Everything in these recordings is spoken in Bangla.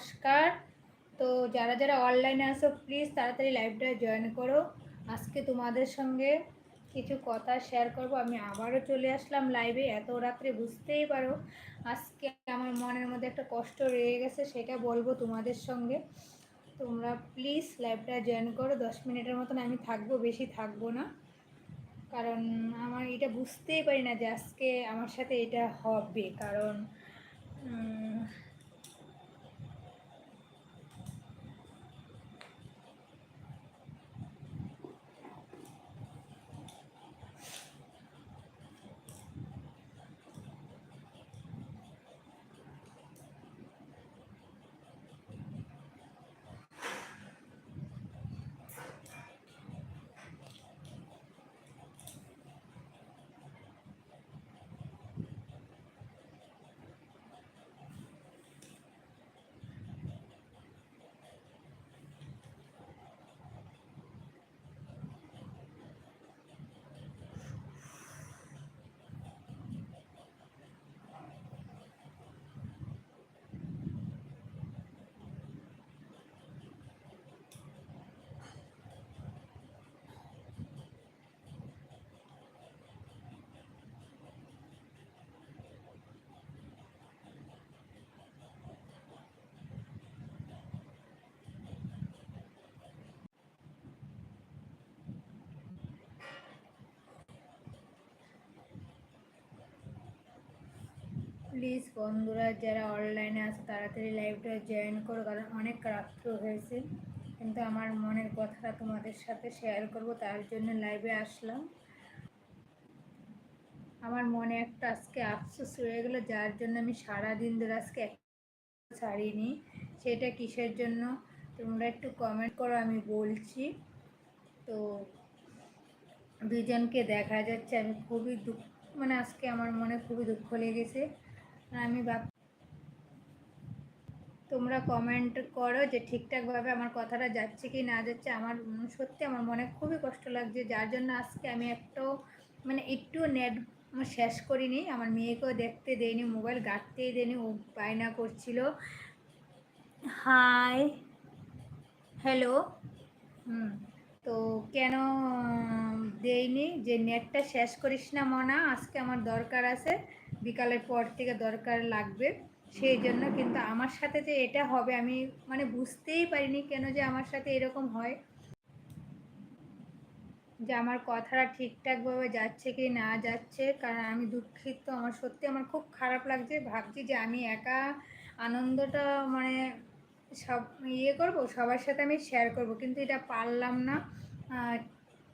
নমস্কার। তো যারা যারা অনলাইনে আসো প্লিজ তাড়াতাড়ি লাইভটা জয়েন করো। আজকে তোমাদের সঙ্গে কিছু কথা শেয়ার করব। আমি আবারও চলে আসলাম লাইভে এত রাত্রে বুঝতেই পারো। আজকে আমার মনের মধ্যে একটা কষ্ট রয়ে গেছে, সেটা বলব তোমাদের সঙ্গে। তোমরা প্লিজ লাইভটা জয়েন করো। দশ মিনিটের মতন আমি থাকব, বেশি থাকব না। কারণ আমার এটা বুঝতেই পারি না যে আজকে আমার সাথে এটা হবে। কারণ প্লিজ বন্ধুরা যারা অনলাইনে আছে, তাড়াতাড়ি লাইভটা জয়েন করো, কারণ অনেক রাত্র হয়েছে। কিন্তু আমার মনের কথাটা তোমাদের সাথে শেয়ার করব, তার জন্য লাইভে আসলাম। আমার মনে একটা আজকে আফসোস রয়ে গেলো, যার জন্য আমি সারা দিন ধরে আজকে ছাড়িনি। সেটা কিসের জন্য? তোমরা একটু কমেন্ট করো, আমি বলছি। তো দুজনকে দেখা যাচ্ছে, আমি খুবই দুঃখ মানে আজকে আমার মনে খুবই দুঃখ লেগেছে। আমি ভাব তোমরা কমেন্ট করো যে ঠিকঠাকভাবে আমার কথাটা যাচ্ছে কি না যাচ্ছে। আমার সত্যি আমার মনে খুবই কষ্ট লাগছে। যার জন্য আজকে আমি একটাও মানে একটু নেট শেষ করিনি। আমার মেয়েকেও দেখতে দেয়নি মোবাইল গাঁটতেই দেয়নি ও বায়না করছিল। হাই হ্যালো হুম, তো কেন দেইনি? যে নেটটা শেষ করিস না মনা, আজকে আমার দরকার আছে। বিকালের পর থেকে দরকার লাগবে। সেই জন্য কিন্তু আমার সাথে যে এটা হবে, আমি মানে বুঝতেই পারিনি কেন যে আমার সাথে এরকম হয়। যে আমার কথাটা ঠিকঠাকভাবে যাচ্ছে কি না যাচ্ছে, কারণ আমি দুঃখিত, আমার সত্যি আমার খুব খারাপ লাগছে। ভাবছি যে আমি একা আনন্দটা মানে সব ইয়ে করব, সবার সাথে আমি শেয়ার করব, কিন্তু এটা পারলাম না।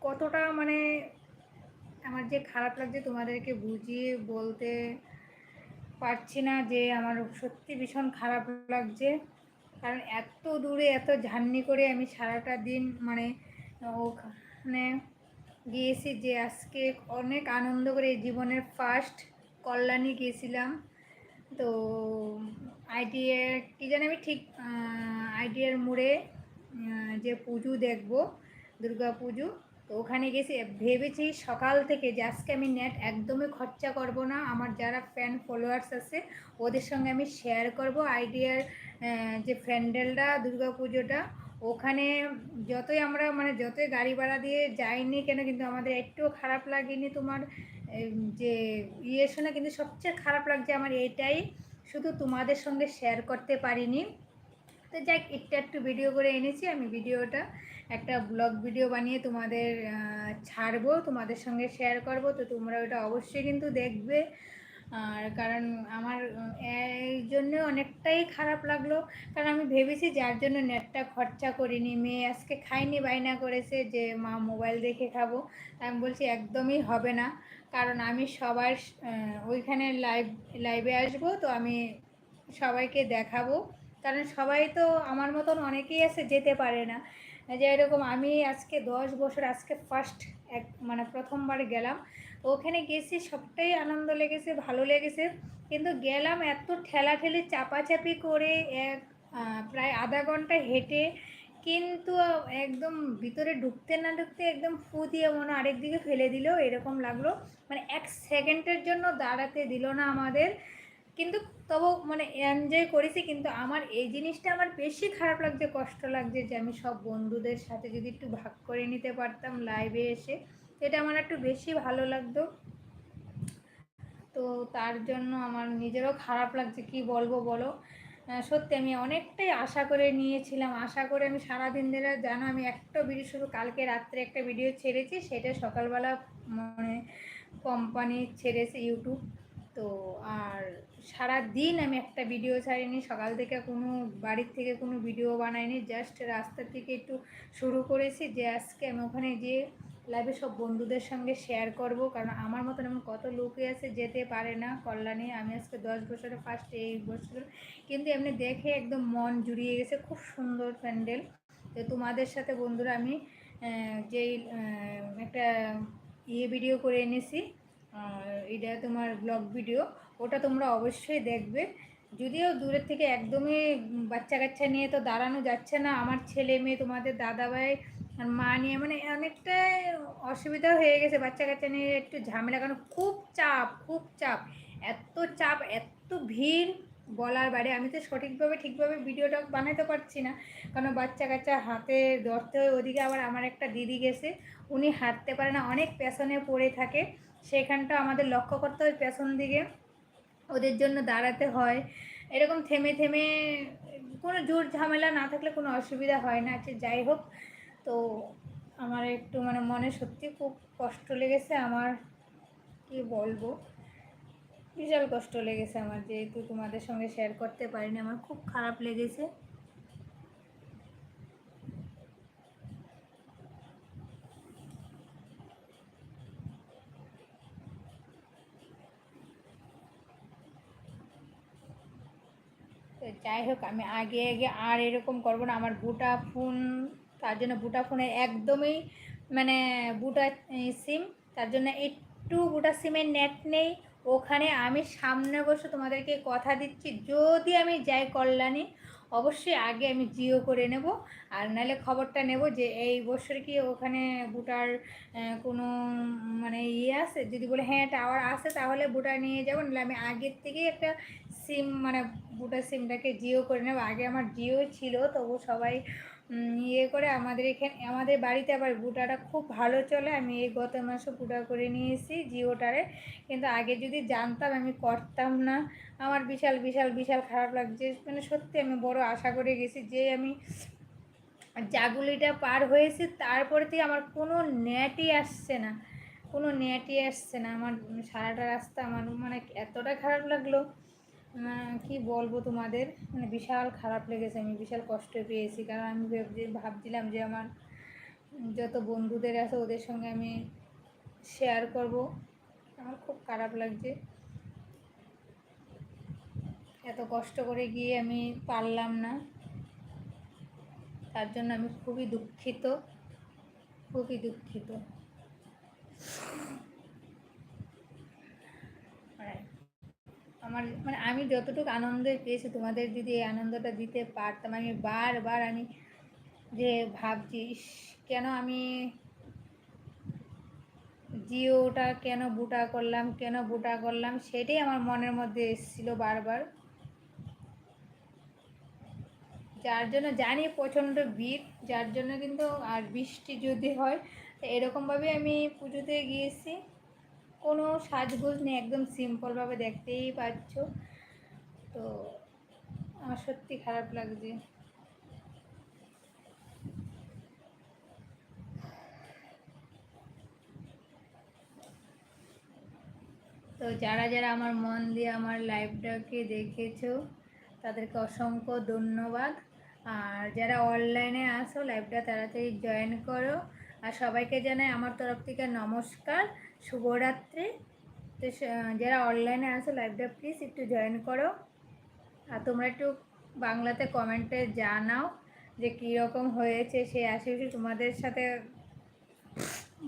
কতটা মানে আমার যে খারাপ লাগছে তোমাদেরকে বুঝিয়ে বলতে পারছি না যে আমার সত্যি ভীষণ খারাপ লাগছে। কারণ এত দূরে এত ঝান্নি করে আমি সারাটা দিন মানে ওখানে গিয়েছি যে আজকে অনেক আনন্দ করে জীবনের ফার্স্ট কল্যাণী গিয়েছিলাম। তো আইডিয়ার কী জানি আমি ঠিক আইডিয়ার মোড়ে যে পুজো দেখব, দুর্গা পুজো। তো ওখানে গেছি, ভেবেছি সকাল থেকে যে আজকে আমি নেট একদমই খরচা করব না, আমার যারা ফ্যান ফলোয়ার্স আছে, ওদের সঙ্গে আমি শেয়ার করব আইডিয়ার যে প্যান্ডেলটা দুর্গা পুজোটা। ওখানে যতই আমরা মানে যতই গাড়ি ভাড়া দিয়ে যাইনি কেন, কিন্তু আমাদের একটুও খারাপ লাগেনি তোমার যে ইয়ে শোনা কিন্তু সবচেয়ে খারাপ লাগছে আমার এটাই, শুধু তোমাদের সঙ্গে শেয়ার করতে পারিনি। তো যাক, একটু একটু ভিডিও করে এনেছি আমি ভিডিওটা একটা ব্লগ ভিডিও বানিয়ে তোমাদের ছাড়বো, তোমাদের সঙ্গে শেয়ার করব, তো তোমরা ওটা অবশ্যই কিন্তু দেখবে। আর কারণ আমার এই জন্য অনেকটাই খারাপ লাগল। কারণ আমি ভেবেছি যার জন্য নেটটা খরচা করিনি, মেয়ে আজকে খাইনি বায়না করেছে যে, মা মোবাইল দেখে খাব। আমি বলছি, একদমই হবে না। কারণ আমি সবার ওইখানে লাইভ লাইভে আসব, তো আমি সবাইকে দেখাবো। কারণ সবাই তো আমার মতন অনেকেই আছে, যেতে পারে না। যে এরকম আমি আজকে দশ বছর, আজকে ফার্স্ট এক মানে প্রথমবার গেলাম। ওখানে গেছি, সবটাই আনন্দ লেগেছে, ভালো লেগেছে। কিন্তু গেলাম এত ঠেলাঠেলি, চাপাচাপি করে এক প্রায় আধা ঘণ্টা হেঁটে। কিন্তু একদম ভিতরে ঢুকতে না ঢুকতে একদম ফু দিয়ে মনে আরেক দিকে ফেলে দিল এরকম লাগল। মানে এক সেকেন্ডের জন্য দাঁড়াতে দিল না আমাদের। কিন্তু তবু মানে এনজয় করেছি, কিন্তু আমার এই জিনিসটা আমার বেশি খারাপ লাগছে, কষ্ট লাগছে যে আমি সব বন্ধুদের সাথে যদি একটু ভাগ করে নিতে পারতাম লাইভে এসে, এটা আমার একটু বেশি ভালো লাগতো। তো তার জন্য আমার নিজেরও খারাপ লাগছে, কি বলব বলো? সত্যি আমি অনেকটাই আশা করে নিয়েছিলাম, আশা করে আমি সারাদিন ধরে, জানো আমি একটা ভিডিও শুধু কালকে রাত্রে একটা ভিডিও ছেড়েছি, সেটা সকালবেলা মানে কোম্পানি ছেড়েছে ইউটিউব তো আর সারা দিন আমি একটা ভিডিও ছাড়িনি, সকাল থেকে কোনো, বাড়ির থেকে কোনো ভিডিও বানাইনি জাস্ট রাস্তা থেকে একটু শুরু করেছি, যে আজকে আমি ওখানে গিয়ে লাইভে সব বন্ধুদের সঙ্গে শেয়ার করব, কারণ আমার মতন এমন কত লোকই আছে যেতে পারে না কল্যাণে। আমি আজকে দশ বছরে ফার্স্ট এই বছর, কিন্তু এমনি দেখে একদম মন জুড়িয়ে গেছে, খুব সুন্দর প্যান্ডেল। তো তোমাদের সাথে বন্ধুরা আমি যেই একটা ইয়ে ভিডিও করে এনেছি এটা তোমার ব্লগ ভিডিও ওটা তোমরা অবশ্যই দেখবে। যদিও দূরের থেকে একদমই বাচ্চা কাচ্চা নিয়ে তো দাঁড়ানো যাচ্ছে না। আমার ছেলে মেয়ে, তোমাদের দাদাভাই আর মা নিয়ে মানে অনেকটাই অসুবিধা হয়ে গেছে বাচ্চা কাচ্চা নিয়ে। একটু ঝামেলা কারণ খুব চাপ খুব চাপ। এত চাপ, এত ভিড় বলার বাড়ি আমি তো সঠিকভাবে, ঠিকভাবে ভিডিওটা বানাতে পারছি না। কারণ বাচ্চা কাচ্চা হাতে ধরতে হয়। ওদিকে আবার আমার একটা দিদি গেছে। উনি হাঁটতে পারে না। অনেক পেছনে পড়ে থাকে। সেখানটা আমাদের লক্ষ্য করতে হয় পেছন দিকে। ওদের জন্য দাঁড়াতে হয়। এরকম থেমে থেমে কোনো জোর ঝামেলা না থাকলে কোনো অসুবিধা হয় না। আচ্ছা যাই হোক, তো আমার একটু মানে মনে সত্যি খুব কষ্ট লেগেছে আমার, কি বলব? বিশাল কষ্ট লেগেছে আমার, যেহেতু তোমাদের সঙ্গে শেয়ার করতে পারিনি, আমার খুব খারাপ লেগেছে। যাই হোক, আমি আগে আগে আর এরকম করব না। আমার বুটা ফোন, তার জন্য বুটা ফোনে একদমই মানে বুটা সিম তার জন্য একটু বুটা সিমের নেট নেই। ওখানে আমি সামনে বসে তোমাদেরকে কথা দিচ্ছি, যদি আমি যাই কল্যাণী, অবশ্যই আগে আমি জিও করে নেব। আর নাহলে খবরটা নেব যে এই বছর কি ওখানে বুটার কোনো মানে ইয়ে আছে? যদি বলে হ্যাঁ টাওয়ার আসে তাহলে বুটা নিয়ে যাব। নাহলে আমি আগের থেকেই একটা সিম মানে বুটার সিমটাকে জিও করে নেব। আগে আমার জিও ছিল, তবু সবাই ইয়ে করে আমাদের এখানে, আমাদের বাড়িতে আবার বুটাটা খুব ভালো চলে। আমি এই গত মাসে বুটা করে নিয়েছি জিওটারে। কিন্তু আগে যদি জানতাম আমি করতাম না। আমার বিশাল বিশাল বিশাল খারাপ লাগছে। মানে সত্যি আমি বড় আশা করে গেছি যে আমি জাগুলিটা পার হয়েছি, তারপরে থেকে আমার কোনো নেটই আসছে না। কোনো নেটই আসছে না। আমার সারাটা রাস্তা আমার মানে এতটা খারাপ লাগল। কি বলব তোমাদের? মানে বিশাল খারাপ লেগেছে, আমি বিশাল কষ্ট পেয়েছি। কারণ আমি ভাবছিলাম যে আমার যত বন্ধুদের আছে, ওদের সঙ্গে আমি শেয়ার করব। আমার খুব খারাপ লাগছে। এত কষ্ট করে গিয়ে আমি পারলাম না। তার জন্য আমি খুবই দুঃখিত। খুবই দুঃখিত। আমার মানে আমি যতটুকু আনন্দ পেয়েছি, তোমাদের যদি এই আনন্দটা দিতে পারতাম, আমি বারবার আমি যে ভাবছি কেন আমি জিওটা কেন বুটা করলাম, কেন বুটা করলাম, সেটাই আমার মনের মধ্যে এসেছিল বারবার। যার জন্য জানি প্রচণ্ড ভিড় যার জন্য কিন্তু আর বৃষ্টি যদি হয় এরকমভাবে আমি পুজোতে গিয়েছি। কোনো সাজগোজ নেই, একদম সিম্পলভাবে দেখতেই পাচ্ছ। তো, আমার সত্যি খারাপ লাগছে। তো যারা যারা আমার মন দিয়ে আমার লাইভটাকে দেখেছ, তাদেরকে অসংখ্য ধন্যবাদ। আর যারা অনলাইনে আসো লাইভটা তাড়াতাড়ি জয়েন করো। আর সবাইকে জানাই আমার তরফ থেকে নমস্কার। শুভরাত্রি। তো যারা অনলাইনে আসো লাইভটা প্লিজ একটু জয়েন করো। আর তোমরা একটু বাংলাতে কমেন্টে জানাও যে কীরকম হয়েছে সেই আশেপাশে তোমাদের সাথে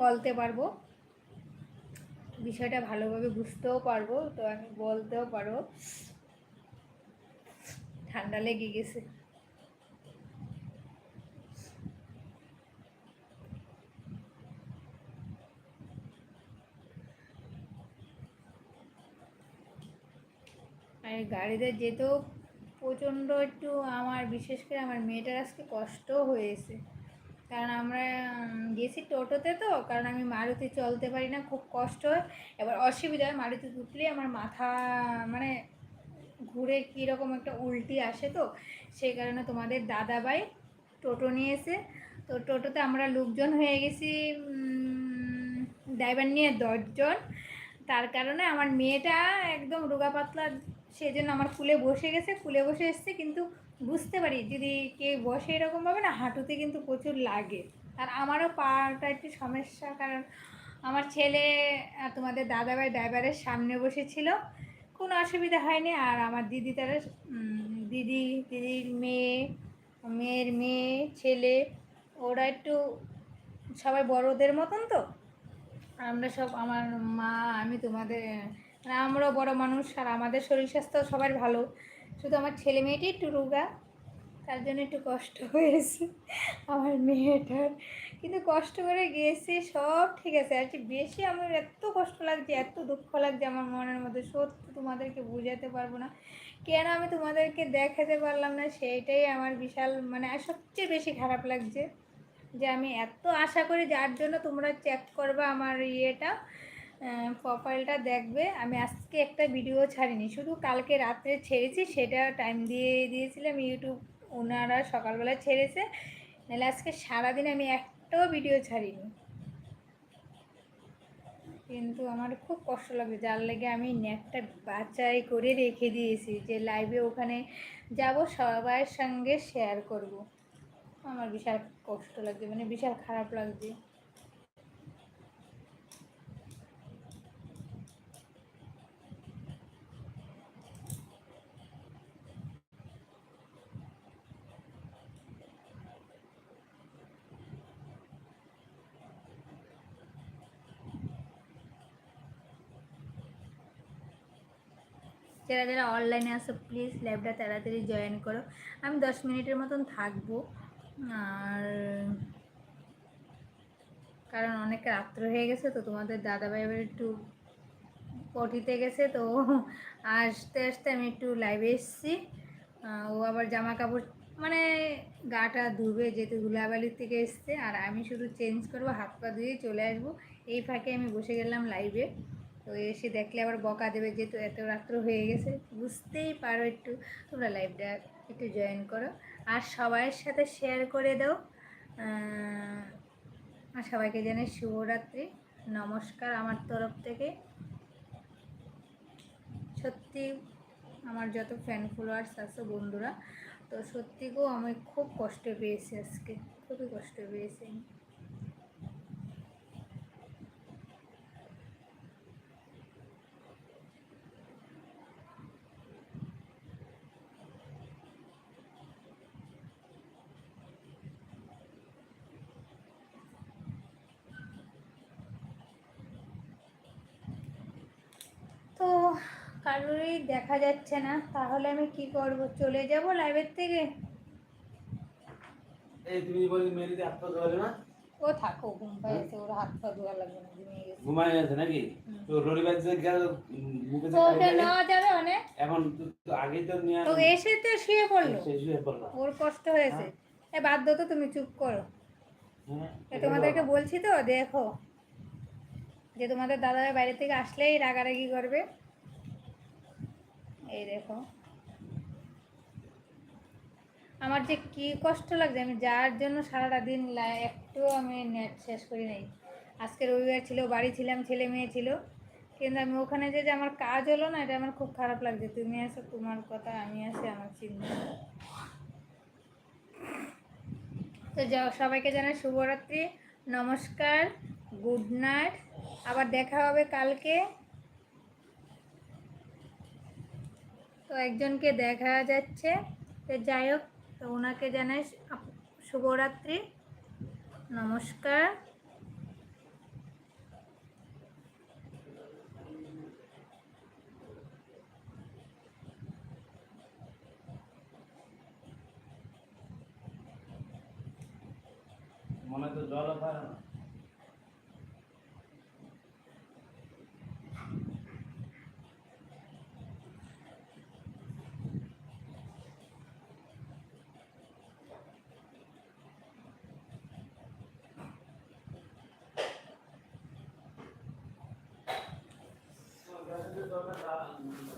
বলতে পারব। বিষয়টা ভালোভাবে বুঝতেও পারব, তো আমি বলতেও পারব। ঠান্ডা লেগে গেছে। গাড়িতে যেতেও প্রচণ্ড একটু আমার, বিশেষ করে আমার মেয়েটার আজকে কষ্ট হয়েছে। কারণ আমরা গেছি টোটোতে তো, কারণ আমি মারুতি চলতে পারি না, খুব কষ্ট হয়। এবার অসুবিধা হয়, মারুতি উঠলে আমার মাথা মানে ঘুরে কীরকম একটা উল্টি আসে তো, সেই কারণে তোমাদের দাদাভাই টোটো নিয়ে এসে তো টোটোতে আমরা লোকজন হয়ে গেছি ড্রাইভার নিয়ে দশজন। তার কারণে আমার মেয়েটা একদম রোগা পাতলা সেজন্য আমার কুলে বসে গেছে কুলে বসে এসছে, কিন্তু বুঝতে পারি যদি কে বসে এরকমভাবে না, হাঁটুতে কিন্তু প্রচুর লাগে। আর আমারও পাটা একটু সমস্যা, কারণ আমার ছেলে তোমাদের দাদাভাই ড্রাইভারের সামনে বসেছিল। কোনো অসুবিধা হয়নি, আর আমার দিদি তারা দিদি, দিদির মেয়ে, মেয়ের মেয়ে, ছেলে, ওরা একটু সবাই বড়দের মতন তো। আমরা সব, আমার মা, আমি তোমাদের আমরাও বড় মানুষ আর আমাদের শরীর স্বাস্থ্য সবার ভালো। শুধু আমার ছেলে মেয়েটি একটু রোগা, তার জন্য একটু কষ্ট হয়েছে আমার মেয়েটার। কিন্তু কষ্ট করে গিয়েছি, সব ঠিক আছে। আর কি বেশি আমার এত কষ্ট লাগছে, এত দুঃখ লাগছে আমার মনের মধ্যে, সত্যি তোমাদেরকে বোঝাতে পারব না। কেন আমি তোমাদেরকে দেখাতে পারলাম না, সেইটাই আমার বিশাল মানে সবচেয়ে বেশি খারাপ লাগছে। যে আমি এত আশা করি যার জন্য তোমরা চেক করবা আমার ইয়েটা। প্রোফাইলটা দেখবে। আমি আজকে একটা ভিডিও ছাড়িনি, শুধু কালকে রাত্রে ছেড়েছি, সেটা টাইম দিয়ে দিয়েছিলাম ইউটিউব ওনারা সকালবেলা ছেড়েছে। নাহলে আজকে সারাদিন আমি একটাও ভিডিও ছাড়িনি। কিন্তু আমার খুব কষ্ট লাগে যার লেগে আমি নেটটা বাছাই করে রেখে দিয়েছি যে লাইভে ওখানে যাব, সবার সঙ্গে শেয়ার করব। আমার বিশাল কষ্ট লাগছে মানে বিশাল খারাপ লাগছে। যারা যারা অনলাইনে আসো প্লিজ ল্যাবটা তাড়াতাড়ি জয়েন করো। আমি দশ মিনিটের মতন থাকব। আর কারণ অনেক রাত্র হয়ে গেছে, তো তোমাদের দাদাভাই এবার একটু পটিতে গেছে, তো আসতে আসতে আমি একটু লাইভে এসেছি। ও আবার জামা কাপড় মানে গাটা ধুবে, যেহেতু ধুলাবালির থেকে এসছে। আর আমি শুধু চেঞ্জ করব হাত পা ধুয়ে চলে আসব। এই ফাঁকে আমি বসে গেলাম লাইভে তো এসে দেখলে আবার বকা দেবে যেহেতু এত রাত্র হয়ে গেছে। বুঝতেই পারো একটু, তোমরা লাইভটা একটু জয়েন করো। আর সবাইয়ের সাথে শেয়ার করে দাও। আর সবাইকে জানাই শুভরাত্রি। নমস্কার আমার তরফ থেকে। সত্যি আমার যত ফ্যান ফলোয়ার্স আছে, বন্ধুরা, তো সত্যি গো, আমি খুব কষ্ট পেয়েছি আজকে। খুবই কষ্ট পেয়েছি তো কারোরই দেখা যাচ্ছে না। তাহলে আমি কি করব? চলে যাব লাইভের থেকে? এই তুমি বলি মেরিতে হাত পা ধোয়ালে না? ও থাকো ঘুম পাইছে ওর হাত পা ধোয়া লাগবে না ঘুমিয়ে গেছে। ঘুমায় গেছে নাকি? তো রবিবার যে গেল মুখে যে তো গেলে, যাবে অনেক এখন তো- তো তো নিয়ে তো এসে তো শুয়ে পড়ল। শেষ হয়ে পড়লাম ওর কষ্ট হয়েছে। এ বাধ্য তো তুমি চুপ করো। হ্যাঁ তোমাদেরকে বলছি তো দেখো যে তোমাদের দাদা বাইরে থেকে আসলেই রাগারাগি করবে। এই দেখো। আমার যে কি কষ্ট লাগছে, আমি যার জন্য সারাটা দিন একটু আমি নেট শেষ করি নাই। আজকে রবিবার ছিল, বাড়ি ছিলাম, ছেলে মেয়ে ছিল। কিন্তু আমি ওখানে যে যে আমার কাজ হলো না, এটা আমার খুব খারাপ লাগছে। তুমি আসো তোমার কথা আমি আসি আমার চিন্তা তো সবাইকে জানাই শুভরাত্রি, নমস্কার, গুড নাইট। আবার দেখা হবে কালকে। তো একজনকে দেখা যাচ্ছে। তো যাই হোক তো ওনাকে জানাই শুভরাত্রি নমস্কার। Gracias.